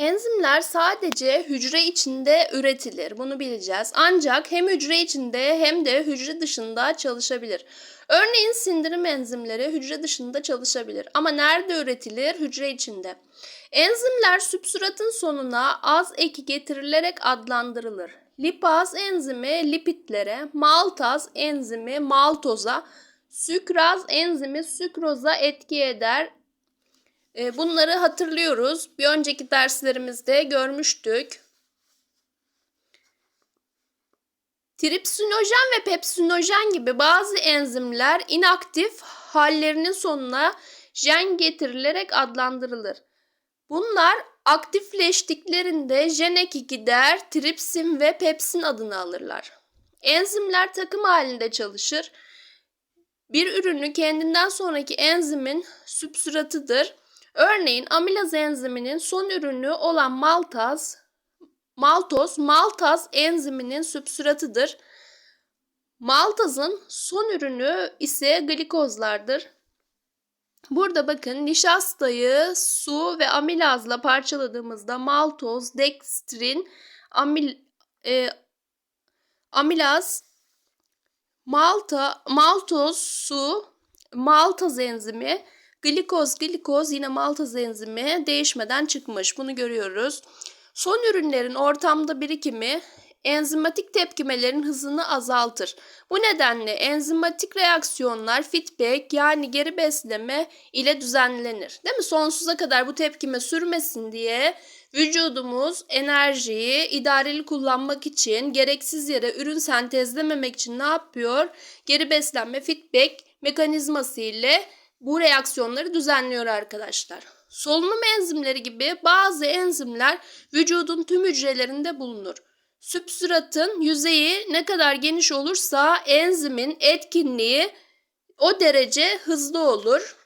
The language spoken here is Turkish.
Enzimler sadece hücre içinde üretilir. Bunu bileceğiz. Ancak hem hücre içinde hem de hücre dışında çalışabilir. Örneğin sindirim enzimleri hücre dışında çalışabilir. Ama nerede üretilir? Hücre içinde. Enzimler sübstratın sonuna az eki getirilerek adlandırılır. Lipaz enzimi lipidlere, maltaz enzimi maltoza, sükraz enzimi sükroza etki eder. E, Bunları hatırlıyoruz. Bir önceki derslerimizde görmüştük. Tripsinojen ve pepsinojen gibi bazı enzimler inaktif hallerinin sonuna jen getirilerek adlandırılır. Bunlar aktifleştiklerinde jen eki gider, tripsin ve pepsin adını alırlar. Enzimler takım halinde çalışır. Bir ürünü kendinden sonraki enzimin sübstratıdır. Örneğin amilaz enziminin son ürünü olan maltaz, maltoz, maltaz enziminin sübstratıdır. Maltazın son ürünü ise glikozlardır. Burada bakın nişastayı su ve amilazla parçaladığımızda maltoz, dekstrin, amil, e, amilaz, malta, maltoz, su, maltaz enzimi, glikoz, glikoz yine maltaz enzimi değişmeden çıkmış. Bunu görüyoruz. Son ürünlerin ortamda birikimi enzimatik tepkimelerin hızını azaltır. Bu nedenle enzimatik reaksiyonlar feedback yani geri besleme ile düzenlenir. Değil mi? Sonsuza kadar bu tepkime sürmesin diye vücudumuz enerjiyi idareli kullanmak için gereksiz yere ürün sentezlememek için ne yapıyor? Geri beslenme feedback mekanizması ile bu reaksiyonları düzenliyor arkadaşlar. Solunum enzimleri gibi bazı enzimler vücudun tüm hücrelerinde bulunur. Sübstratın yüzeyi ne kadar geniş olursa enzimin etkinliği o derece hızlı olur.